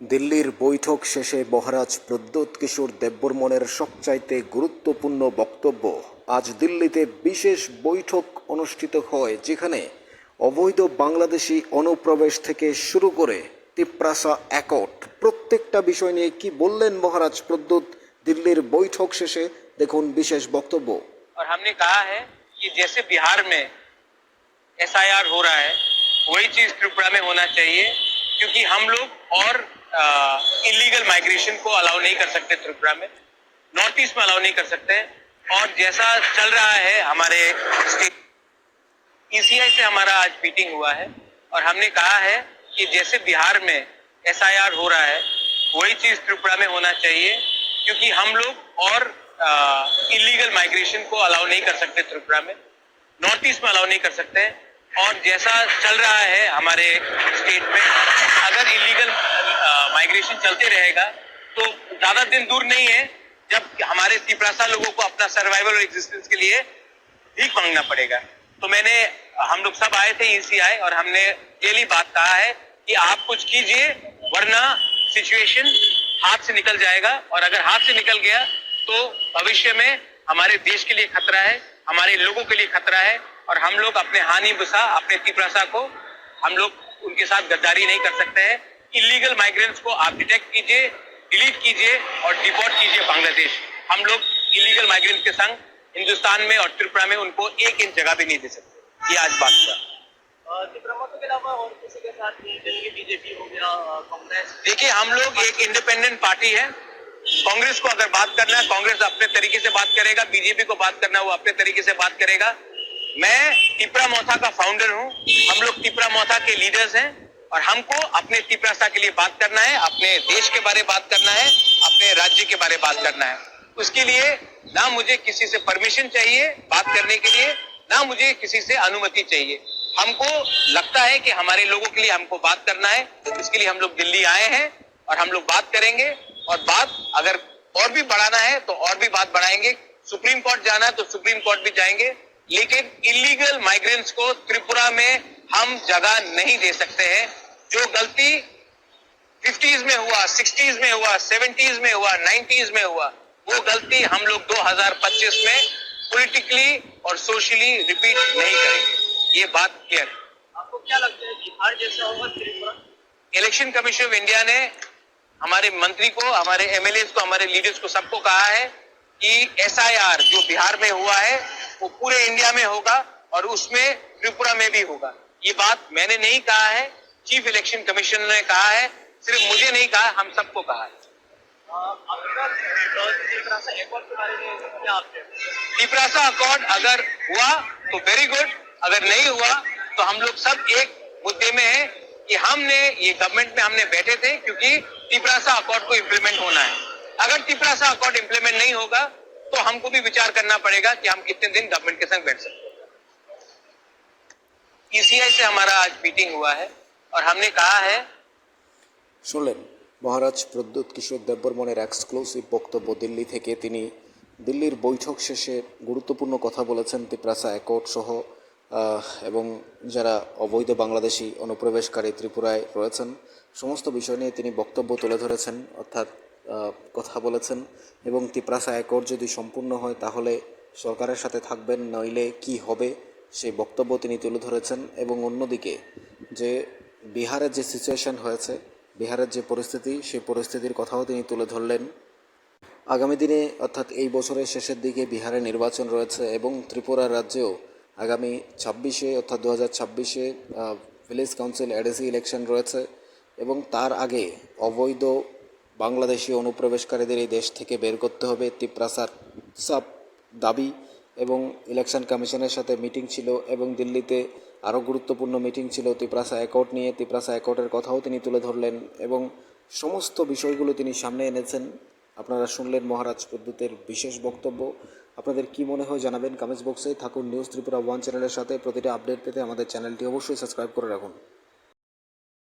দিল্লির বৈঠক শেষে মহারাজ প্রদ্যোৎ কিশোর দেববর্মনের সবচাইতে গুরুত্বপূর্ণ বক্তব্য আজ দিল্লিতে বিশেষ বৈঠক অনুষ্ঠিত হয় যেখানে অবৈধ বাংলাদেশি অনুপ্রবেশ থেকে শুরু করে তিপ্রাসা অ্যাকর্ড প্রত্যেকটা বিষয় নিয়ে কি বললেন মহারাজ প্রদ্যোৎ দিল্লির বৈঠক শেষে দেখুন বিশেষ বক্তব্য और हमने कहा है कि जैसे बिहार में एसआईआर हो रहा है वही चीज त्रिपुरा में होना चाहिए क्योंकि हम लोग और इलीगल माइग्रेशन को अलाउ नहीं कर सकते त्रिपुरा में। नॉर्थ ईस्ट में अलाउ नहीं कर सकते। और जैसा चल रहा है हमारे ईसीआई से हमारा आज मीटिंग हुआ है। और हमने कहा है कि जैसे बिहार में एसआईआर हो रहा है, वही चीज़ त्रिपुरा में होना चाहिए, क्योंकि हम लोग और इलीगल माइग्रेशन को अलाउ नहीं कर सकते त्रिपुरा में। नॉर्थ ईस्ट में अलाउ नहीं कर सकते। और जैसा चल रहा है हमारे स्टेट में, अगर इलीगल माइग्रेशन चलते रहेगा तो ज़्यादा दिन दूर नहीं है, जब हमारे तिपरासा लोगों को अपना सर्वाइवल और एग्जिस्टेंस के लिए भीख मांगना पड़ेगा। तो मैंने, हम लोग सब आए थे ईसीआई और हमने क्लियरली बात कहा है कि आप कुछ कीजिए, वरना सिचुएशन हाथ से निकल जाएगा और अगर हाथ से निकल गया तो भविष्य में हमारे देश के लिए खतरा है, हमारे लोगों के लिए खतरा है और हम लोग अपने हानि बुसा अपने तिपरासा को हम लोग उनके साथ गद्दारी नहीं कर सकते हैं। इलीगल माइग्रेंट्स को आप डिटेक्ट कीजिए डिलीट कीजिए और डिपोर्ट कीजिए बांग्लादेश। हम लोग इलीगल माइग्रेंट के संग हिंदुस्तान में और त्रिपुरा में उनको एक इंच जगह भी नहीं दे सकते। ये आज बात हुआ। देखिए, हम लोग एक इंडिपेंडेंट पार्टी है। कांग्रेस को अगर बात करना है, कांग्रेस अपने तरीके से बात करेगा, बीजेपी को बात करना है, वो अपने तरीके से बात करेगा। मैं टिपरा मोथा का फाउंडर हूँ। हम लोग टिपरा मोथा के लीडर्स हैं। और हमको अपने टिपरासा के लिए बात करना है, अपने देश के बारे में बात करना है, अपने राज्य के बारे में बात करना है। उसके लिए ना मुझे किसी से परमिशन चाहिए बात करने के लिए, ना मुझे किसी से अनुमति चाहिए। हमको लगता है कि हमारे लोगों के लिए हमको बात करना है इसके लिए हम लोग दिल्ली आए हैं और हम लोग बात करेंगे। और बात अगर और भी बढ़ाना है तो और भी बात बढ़ाएँगे। सुप्रीम कोर्ट जाना है तो सुप्रीम कोर्ट भी जाएँगे। लेकिन इलीगल माइग्रेंट्स को त्रिपुरा में हम जगह नहीं दे सकते हैं। जो गलती फिफ्टीज में हुआ सिक्सटीज में हुआ सेवेंटीज में हुआ नाइन्टीज में हुआ वो गलती हम लोग 2025 में पॉलिटिकली और सोशली रिपीट नहीं करेंगे। ये बात क्लियर है। आपको क्या लगता है बिहार जैसा होगा Tripura? Election commission of India ने हमारे मंत्री को हमारे एमएलए को हमारे लीडर्स को सबको कहा है कि एसआईआर जो बिहार में हुआ है वो पूरे इंडिया में होगा और उसमें त्रिपुरा में भी होगा। ये बात मैंने नहीं कहा है चीफ इलेक्शन कमीशन ने कहा है, सिर्फ़ मुझे नहीं कहा, हम सबको कहा है। तिपरासा अकॉर्ड अगर हुआ तो वेरी गुड अगर नहीं हुआ तो हम लोग सब एक मुद्दे में है कि हमने, ये गवर्नमेंट में हमने बैठे थे क्योंकि तिपरासा अकॉर्ड को इम्प्लीमेंट होना है। अगर तिपरासा अकॉर्ड इम्प्लीमेंट नहीं होगा तो हमको भी विचार करना पड़ेगा कि हम कितने दिन गवर्नमेंट के संग बैठ सकते ईसीआई से हमारा आज मीटिंग हुआ है और हमने कहा है শুনলেন মহারাজ প্রদ্যুৎ কিশোর দেববর্মনের এক্সক্লুসিভ বক্তব্য দিল্লি থেকে তিনি দিল্লির বৈঠক শেষে গুরুত্বপূর্ণ কথা বলেছেন তিপ্রাসা অ্যাকর্ড সহ আহ, এবং যারা অবৈধ বাংলাদেশি অনুপ্রবেশকারী ত্রিপুরায় রয়েছেন সমস্ত বিষয় নিয়ে তিনি বক্তব্য তুলে ধরেছেন অর্থাৎ আহ, কথা বলেছেন এবং তিপ্রাসা অ্যাকর্ড যদি সম্পূর্ণ হয় তাহলে সরকারের সাথে থাকবেন নইলে কি হবে সেই বক্তব্য তিনি তুলে ধরেছেন এবং অন্যদিকে যে বিহারের যে সিচুয়েশন হয়েছে, বিহারের যে পরিস্থিতি, সেই পরিস্থিতির কথাও তিনি তুলে ধরলেন। আগামী দিনে অর্থাৎ এই বছরের শেষের দিকে বিহারে নির্বাচন রয়েছে এবং ত্রিপুরা রাজ্যেও আগামী ছাব্বিশে অর্থাৎ দু হাজার ছাব্বিশে ভিলেজ কাউন্সিল এডিসি ইলেকশন রয়েছে এবং তার আগে অবৈধ বাংলাদেশি অনুপ্রবেশকারীদের এই দেশ থেকে বের করতে হবে, তিপ্রাসার সব দাবি। এবং ইলেকশন কমিশনের সাথে মিটিং ছিল এবং দিল্লিতে আরও গুরুত্বপূর্ণ মিটিং ছিল। তিপ্রাসা অ্যাকর্ড নিয়ে তিপ্রাসা অ্যাকর্ডের কথাও তিনি তুলে ধরলেন এবং সমস্ত বিষয়গুলো তিনি সামনে এনেছেন। আপনারা শুনলেন মহারাজ প্রদ্যুতের বিশেষ বক্তব্য। আপনাদের কি মনে হয় জানাবেন কমেন্টস বক্সে। থাকুন নিউজ ত্রিপুরা ওয়ান চ্যানেলের সাথে। প্রতিটা আপডেট পেতে আমাদের চ্যানেলটি অবশ্যই সাবস্ক্রাইব করে রাখুন।